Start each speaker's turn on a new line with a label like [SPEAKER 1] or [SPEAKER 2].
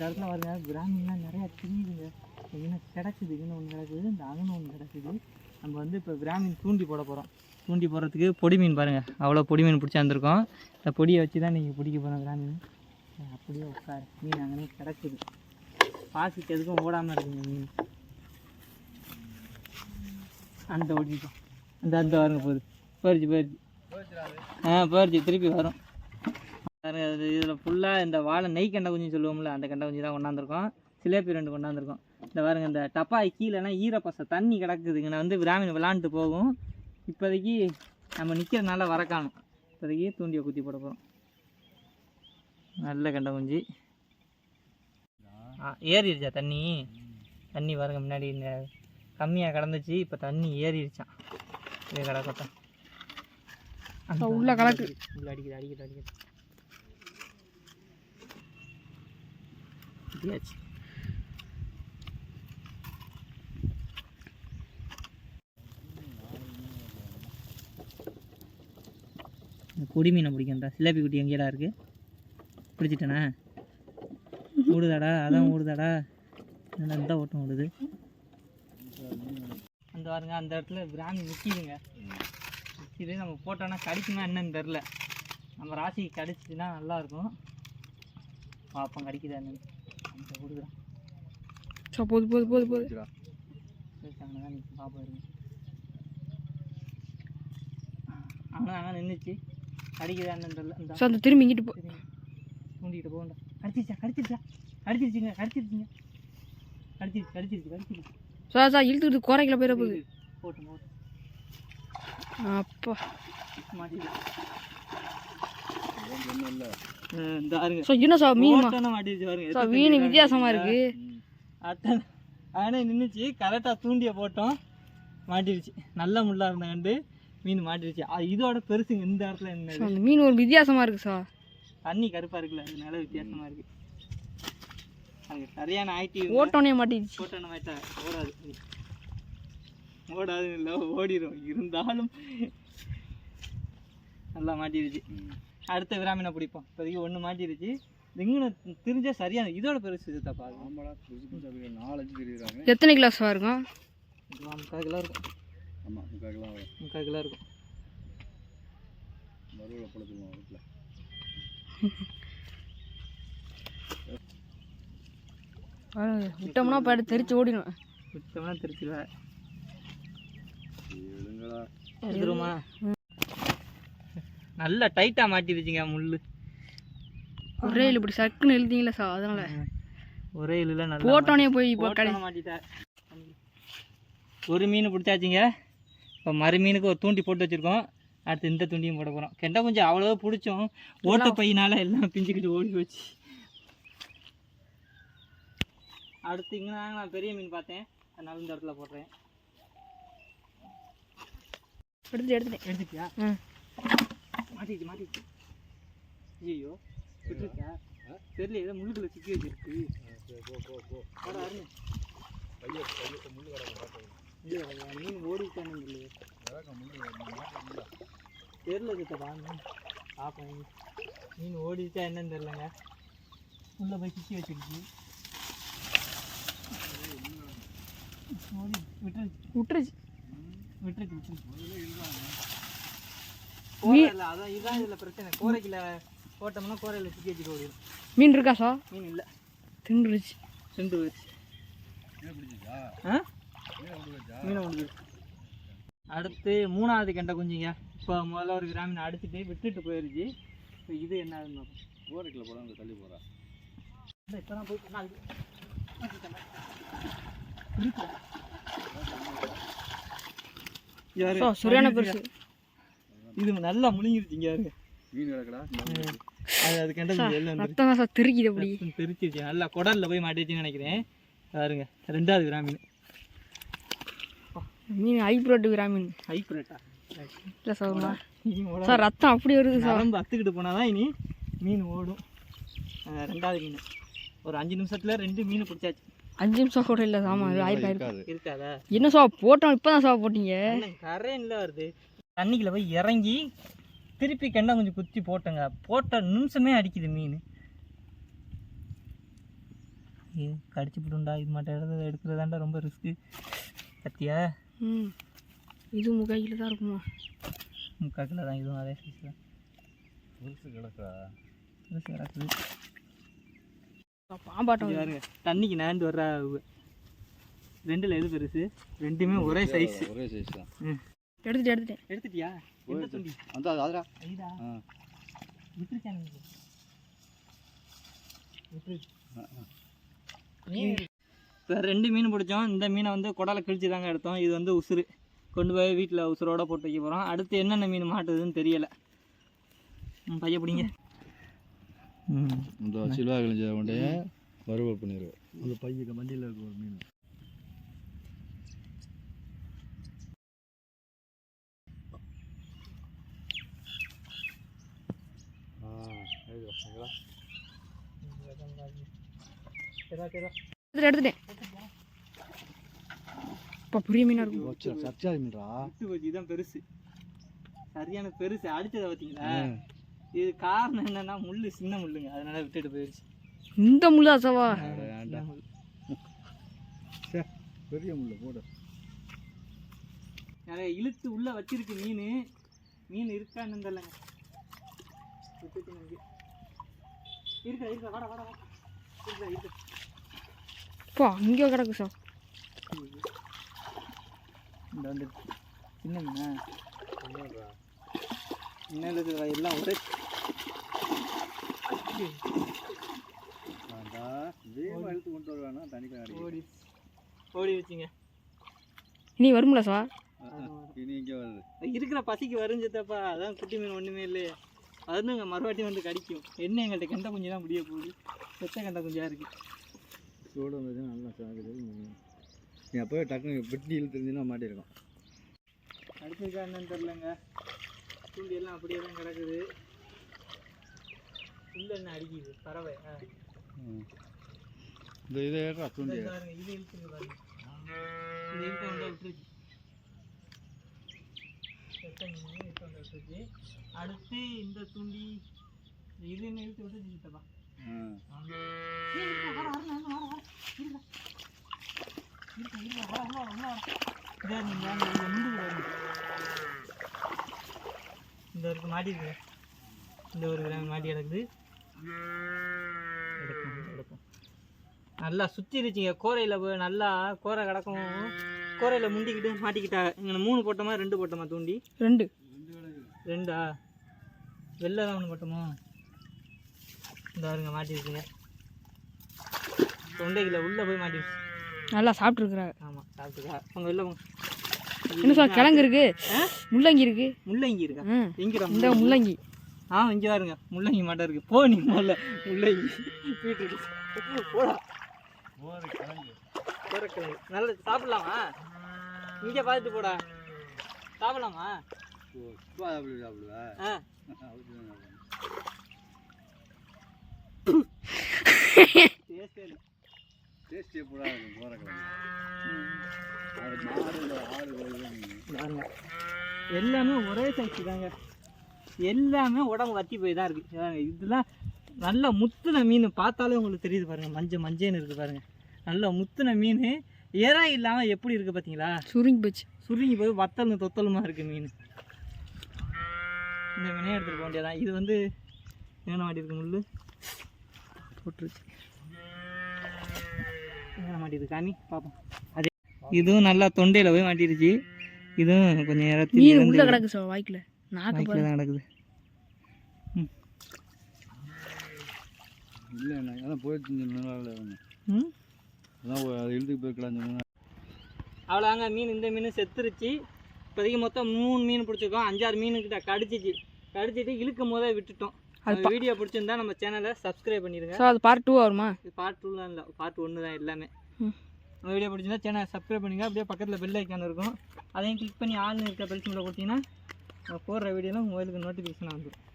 [SPEAKER 1] இந்த இடத்துல வருங்க பிராமின்லாம் நிறையா தெரியுதுங்க. இன்னும் கிடச்சிது இன்னும் ஒன்று கிடக்குது இந்த அங்கன்னு ஒன்று கிடக்குது. நம்ம வந்து இப்போ பிராமின் தூண்டி போட போகிறோம் தூண்டி போடுறதுக்கு பொடி மீன் பாருங்கள் அவ்வளோ பொடி மீன் பிடிச்சி வந்திருக்கோம். இந்த பொடியை வச்சு தான் நீங்கள் பிடிக்க போகிறோம் பிராமின் அப்படியே உட்காரு. மீன் அங்கனே கிடச்சிது பாசிக்கு எதுக்கும் ஓடாமல் இருக்குங்க மீன். அந்த ஓடிட்டோம். அந்த அந்த வருங்க போகுது. போயிடுச்சு போயிடுச்சு ஆ போயிடுச்சு திருப்பி வரும். இதில் ஃபுல்லாக இந்த வாழை நெய் கண்டை குஞ்சு சொல்லுவோம்ல அந்த கண்டை குஞ்சு தான் கொண்டாந்துருக்கோம். சிலேபி ரெண்டு கொண்டாந்துருக்கோம். இந்த பாருங்க இந்த டப்பாய் கீழேனா ஈரப்பசை தண்ணி கிடக்குதுங்க. நான் வந்து பிராமின் விளாண்டுட்டு போகும். இப்போதைக்கு நம்ம நிற்கிறனால வர காணும் இப்போதைக்கு தூண்டியை குத்தி போட போகிறோம் நல்ல கண்டை குஞ்சு. ஆ ஏறிடுச்சா தண்ணி? தண்ணி பாருங்க முன்னாடி இந்த கம்மியாக கிடந்துச்சு இப்போ தண்ணி ஏறிடுச்சான் இதே கிடக்கட்டும்.
[SPEAKER 2] உள்ள கலக்கு.
[SPEAKER 1] உள்ள அடிக்குது அடிக்குது அடிக்குது. இப்படியாச்சு இந்த கொடி மீனை பிடிக்கண்டா சிலேபி குட்டி எங்கேடா இருக்கு? பிடிச்சிட்டேனா? ஓடுதாடா அதான் ஓடுதாடா நல்லா இந்த ஓட்டம் ஓடுது? அந்த பாருங்க அந்த இடத்துல பிராமி நிற்கிதுங்க நிற்கிது நம்ம போட்டோன்னா கடிக்குமா என்னன்னு தெரில நம்ம ராசிக்கு கடிச்சிச்சுன்னா நல்லாயிருக்கும் பார்ப்போம் கடிக்குதா என்னன்னு.
[SPEAKER 2] போது போது போது போது.
[SPEAKER 1] அங்கே நின்றுச்சு இந்த.
[SPEAKER 2] ஸோ அந்த திரும்பி இங்கிட்டு போ.
[SPEAKER 1] சரிங்க தூண்டிகிட்டு போகண்டா. கடிச்சிருச்சா? கடிச்சிருச்சா? கடிச்சிருச்சுங்க கடிச்சிருச்சுங்க. கடிச்சிருச்சு கடிச்சிருச்சு கடிச்சிருச்சு.
[SPEAKER 2] ஸோ சார் இழுத்துக்கிட்டு குறைக்கல போயிட போகுது.
[SPEAKER 1] போட்டு போட்டு
[SPEAKER 2] அப்பா.
[SPEAKER 1] பாருங்க
[SPEAKER 2] ஸோ இன்னும் சார் மீன் சார் மீன் வித்தியாசமா இருக்கு.
[SPEAKER 1] அத்தனை. ஆனால் நின்றுச்சு கரெக்டாக தூண்டிய போட்டோம். மாட்டிடுச்சு நல்ல முள்ளா இருந்த கண்டு மீன் மாட்டிடுச்சு அ, இதோட பெருசுங்க இந்த இடத்துல என்ன
[SPEAKER 2] மீன் ஒரு வித்தியாசமா இருக்கு சார்
[SPEAKER 1] தண்ணி கருப்பாக இருக்குல்ல அதனால வித்தியாசமா இருக்கு. அது சரியான ஆக்டிவ்
[SPEAKER 2] ஓட்டோனே மாட்டிடுச்சு
[SPEAKER 1] போட்டோன்னு மாட்டா ஓடாது. ஓடாது இல்லை ஓடிடும் இருந்தாலும் நல்லா மாட்டிடுச்சு அடுத்த விராமினை பிடிப்போம். இப்போதைக்கு ஒன்று மாட்டிடுச்சு இங்கே தெரிஞ்சா சரியான இதோட பெருசு இது தப்பா
[SPEAKER 2] எத்தனை கிலோ சார் இருக்கும்?
[SPEAKER 1] முக்கால் கிலோ இருக்கும்.
[SPEAKER 3] ஆமாம்
[SPEAKER 1] முக்கால் கிலோ இருக்கும்.
[SPEAKER 3] பழத்துக்குவோம் வீட்டில்
[SPEAKER 2] பாருங்க, விட்டோம்னா பாடு தெரிச்சு ஓடிடும்.
[SPEAKER 1] விட்டோம்னா திருச்சிடுவேன் நல்லா டைட்டாக மாட்டிடுச்சுங்க முள்
[SPEAKER 2] ஒரே இழு இப்படி சக்குன்னு எழுதிங்களா சார் அதனால.
[SPEAKER 1] ஒரே இதில் நல்லா
[SPEAKER 2] போட்டோனே போய் இப்போ கடை
[SPEAKER 1] மாட்டிட்டேன் ஒரு மீன் பிடிச்சாச்சுங்க. இப்போ மறு மீனுக்கு ஒரு தூண்டி போட்டு வச்சுருக்கோம். அடுத்து இந்த தூண்டியும் போட போகிறோம் கெண்டை கொஞ்சம் அவ்வளோ பிடிச்சோம். ஓட்ட பையனால எல்லாம் பிஞ்சுக்கிட்டு ஓடி போச்சு. அடுத்து இங்கே நான் பெரிய மீன் பார்த்தேன். அதனால இந்த இடத்துல போடுறேன்.
[SPEAKER 2] எடுத்து எடுத்துட்டேன்.
[SPEAKER 1] எடுத்துட்டியா? மாட்டிச்சு மாட்டிச்சு ஐயோ விட்டுருச்சா தெரியல ஏதோ முள்ளுக்குள்ள சிக்கி வச்சிருக்கு. போட அருண். இல்ல, அது மீன் ஓடிட்டானு இல்லையே தெரியல சித்தப்பா மீன். பார்ப்போம் மீன். ஓடிச்சா என்னன்னு தெரிலங்க உள்ள போய் சிக்கி வச்சிருச்சு ஓடி விட்டுருச்சு.
[SPEAKER 2] விட்டுருச்சு
[SPEAKER 1] விட்டுருச்சு விட்டுருச்சு அதான் இதுதான் இதில் பிரச்சனை. கோரைக்குள்ள போட்டோம்னா கோரையில் சிக்கி வச்சுட்டு ஓடிடும்
[SPEAKER 2] மீன் இருக்கா சார்
[SPEAKER 1] மீன் இல்லை.
[SPEAKER 3] மீன் பிடிச்சிச்சா
[SPEAKER 1] ஆ?
[SPEAKER 3] மீன்
[SPEAKER 1] அடுத்து மூணாவது கெண்டை குஞ்சுங்க. இப்போ முதல்ல ஒரு கிராமின் அடிச்சுட்டு விட்டுட்டு போயிருச்சு. இப்போ இது என்ன ஆகுதுன்னு
[SPEAKER 3] கோரைக்கில் போட அங்கே தள்ளி போகிறா
[SPEAKER 1] இப்போ தான்
[SPEAKER 2] ஸோ சரியான பெருசு.
[SPEAKER 1] இது நல்லா முழுங்கிருச்சுங்க யாரு
[SPEAKER 3] மீன் கிடக்கடா
[SPEAKER 1] அது அது கெண்டை குஞ்சு எல்லாம் வந்துருச்சு.
[SPEAKER 2] ரத்தம் சார் தெரிக்குது அப்படி
[SPEAKER 1] தெரிச்சிருச்சு நல்லா குடல்ல போய் மாட்டிடுச்சுன்னு நினைக்கிறேன். பாருங்க ரெண்டாவது கிராமின்
[SPEAKER 2] மீன். ஹைப்ரோட் கிராமீன்
[SPEAKER 1] ஹைப்ரேட்டா
[SPEAKER 2] இல்லை சார் சார் ரத்தம் அப்படி வருது சார்.
[SPEAKER 1] நரம்பு அத்துக்கிட்டு போனால் தான் இனி மீன் ஓடும். ரெண்டாவது மீன். ஒரு அஞ்சு நிமிஷத்துல ரெண்டு மீன் பிடிச்சாச்சு.
[SPEAKER 2] அஞ்சு நிமிஷம் கூட இல்லை சாமா ஆயிருக்கு
[SPEAKER 3] இருக்காது.
[SPEAKER 1] இருக்காதா?
[SPEAKER 2] என்ன சார் போட்டோம் இப்போ தான் போட்டீங்க?
[SPEAKER 1] என்ன கரையில வருது. தண்ணிக்குள்ள போய் இறங்கி திருப்பி கெண்டை கொஞ்சம் குத்தி போட்டேங்க. போட்ட நிமிஷமே அடிக்குது மீன். இது கடிச்சு விடுண்டா இது மட்டும் எடுத்து எடுக்கிறதாண்டா ரொம்ப ரிஸ்க்கு பத்தியா
[SPEAKER 2] ம். இது முகாயில் தான் இருக்குமா?
[SPEAKER 1] முக்கால் கிலோ தான். இதுவும் அதே சைஸ் தான்.
[SPEAKER 3] புதுசு கிடக்கா
[SPEAKER 1] கிடக்குது.
[SPEAKER 2] பாம்பாட்டம்
[SPEAKER 1] பாருங்க. தண்ணிக்கு நேர்ந்து வர்ற. ரெண்டுல எது பெருசு? ரெண்டுமே ஒரே சைஸ்
[SPEAKER 3] ஒரே சைஸ் தான்.
[SPEAKER 2] எடுத்துட்டு எடுத்துட்டேன்
[SPEAKER 1] எடுத்துட்டியா? எந்த துண்டி
[SPEAKER 3] அந்த அதுடா.
[SPEAKER 1] இப்போ ரெண்டு மீன் பிடிச்சோம். இந்த மீனை வந்து குடலை கிழிச்சு தாங்க எடுத்தோம். இது வந்து உசுறு. கொண்டு போய் வீட்டில் உசுரோட போட்டு வைக்க போகிறோம் அடுத்து என்னென்ன மீன் மாட்டுதுன்னு தெரியலை. ம் பைய பிடிங்க. ம்.
[SPEAKER 3] இந்த சில்வா கிழிஞ்ச கொண்டே வறுவல் பண்ணிடுவோம் அந்த பையக்கு மண்டியில் இருக்க ஒரு மீன் ஆ சரிங்களா
[SPEAKER 1] சரி சரி
[SPEAKER 2] எடுத்துட்டு எடுத்துட்டேன். இப்போ புரிய மீனாக இருக்கும்.
[SPEAKER 3] சர்ச்சா மீன்டா.
[SPEAKER 1] இதுதான் பெருசு. சரியான பெருசு. அடிச்சதை பார்த்தீங்களா? இது காரணம் என்னன்னா முள்ளு சின்ன முள்ளுங்க. அதனால விட்டுட்டு போயிடுச்சு
[SPEAKER 2] இந்த முள்ளு அசவா.
[SPEAKER 3] பெரிய முள்ள போடு.
[SPEAKER 1] நிறைய இழுத்து உள்ள வச்சிருக்கு மீன். மீன் இருக்கான்னு தெரியலங்க. விட்டுட்டு
[SPEAKER 2] அங்கேயோ கிடக்கு சார்
[SPEAKER 1] இந்த வந்து சின்ன மீனா இன்னும் இருக்குதா எல்லாம் ஒரே
[SPEAKER 3] இழுத்து கொண்டு வருவானா? அடிக்கும்
[SPEAKER 1] ஓடி. ஓடி வச்சுங்க.
[SPEAKER 2] நீ வரும்ல சார்
[SPEAKER 3] இனி இங்கே வருது.
[SPEAKER 1] இருக்கிற பசிக்கு வரைஞ்சதப்பா. அதான் குட்டி மீன் ஒன்றுமே இல்லையே. அதுங்க மறுவாட்டி வந்து கடிக்கும். என்ன எங்கள்கிட்ட கெண்டை குஞ்சு தான் முடிய போகுது? செத்த கெண்டை குஞ்சா இருக்கு.
[SPEAKER 3] சூடு வந்தது நல்லா சாகுது. நீ அப்போவே டக்குனு வெட்டி இழுத்து இருந்தீங்கன்னா மாட்டிருக்கும்
[SPEAKER 1] அடிச்சிருக்கா என்னன்னு தெரிலங்க தூண்டி எல்லாம் அப்படியே தான் கிடக்குது. உள்ள என்ன அடிக்குது? பறவை.
[SPEAKER 3] இந்த இதை தூண்டி
[SPEAKER 1] இது இழுத்துங்க பாருங்க. இது இழுக்க வந்தா விட்டுருச்சு அடுத்து இந்த துண்டி இது சித்தப்பா இந்த இருக்கு இந்த ஒரு கிராம் மாடி கிடக்குது எடுப்போம், எடுப்போம். நல்லா சுற்றிருச்சிங்க கோரையில் போய் நல்லா கோரை கிடக்கும் கோரையில் முண்டிக்கிட்டு மாட்டிக்கிட்டா இங்கே மூணு போட்டோமா ரெண்டு போட்டோமா தூண்டி?
[SPEAKER 2] ரெண்டு.
[SPEAKER 1] ரெண்டா? வெளில தான் ஒன்று போட்டோமா? இந்த பாருங்க மாட்டிருக்குங்க தொண்டைக்குள்ள உள்ளே போய் மாட்டிருச்சு
[SPEAKER 2] நல்லா சாப்பிட்ருக்குறாங்க
[SPEAKER 1] ஆமாம் சாப்பிட்டுக்கா. அவங்க வெளில போங்க
[SPEAKER 2] என்ன சார் கிழங்கு இருக்கு? முள்ளங்கி இருக்கு.
[SPEAKER 1] முள்ளங்கி இருக்கா? எங்கிற
[SPEAKER 2] இந்த முள்ளங்கி?
[SPEAKER 1] ஆ இங்கே பாருங்க முள்ளங்கி மாட்டா இருக்கு. போ நீ முதல்ல முள்ளங்கி. வீட்டுக்கு போடா. கோரக்கிழங்கு நல்ல சாப்பிடலாமா? இங்கே பார்த்துட்டு போடா. சாப்பிடலாமா? எல்லாமே ஒரே சைஸ் தாங்க. எல்லாமே உடம்பு வத்தி போய் தான் இருக்கு. இதெல்லாம் நல்ல முத்துன மீன் பார்த்தாலே உங்களுக்கு தெரியுது பாருங்க. மஞ்சள் மஞ்சள்னு இருக்கு பாருங்க. நல்ல முத்துன மீன் இறா இல்லாமல் எப்படி இருக்கு பார்த்தீங்களா
[SPEAKER 2] சுருங்கி போச்சு.
[SPEAKER 1] சுருங்கி போய் வத்தலும் தொத்தலுமா இருக்கு மீன். இந்த மீனே எடுத்துட்டு போக வேண்டியதான் இது வந்து எங்கே மாட்டிருக்கு முள்ளு? போட்டுருச்சு. எங்கே மாட்டிருக்கு காமி பார்ப்போம் அதே இதுவும் நல்லா தொண்டையில் போய் மாட்டிருச்சு. இதுவும் கொஞ்சம்
[SPEAKER 2] மீன் உள்ள கிடக்கு சார் வாய்க்குல நாக்கு
[SPEAKER 1] வாய்க்கில் தான் கிடக்குது.
[SPEAKER 3] இல்லை என்ன போயிட்டு நல்லா இல்லை
[SPEAKER 1] ம்?
[SPEAKER 3] அதான் அது இழுத்துக்கு போய்க்கலாம் சொன்னா.
[SPEAKER 1] அவ்வளோதாங்க மீன் இந்த மீன் செத்துருச்சு. இப்போதைக்கு மொத்தம் மூணு மீன் பிடிச்சிருக்கோம். அஞ்சாறு மீனுக்கிட்ட கடிச்சிச்சு. கடிச்சிட்டு இழுக்கும் போதே விட்டுட்டோம்.
[SPEAKER 2] அது
[SPEAKER 1] வீடியோ பிடிச்சிருந்தா நம்ம சேனலை சப்ஸ்கிரைப் பண்ணிடுங்க.
[SPEAKER 2] சார் அது பார்ட் டூ வருமா?
[SPEAKER 1] இது பார்ட் டூலாம் இல்லை. பார்ட் ஒன்று தான் எல்லாமே. நம்ம வீடியோ பிடிச்சிருந்தா சேனலை சப்ஸ்கிரைப் பண்ணுங்க அப்படியே பக்கத்தில் பெல் ஐக்கான் இருக்கும். அதையும் கிளிக் பண்ணி ஆள்னு இருக்க பெல் சிம்பில் கொடுத்தீங்கன்னா நம்ம போடுற வீடியோலாம் மொபைலுக்கு நோட்டிஃபிகேஷன் வந்துடும்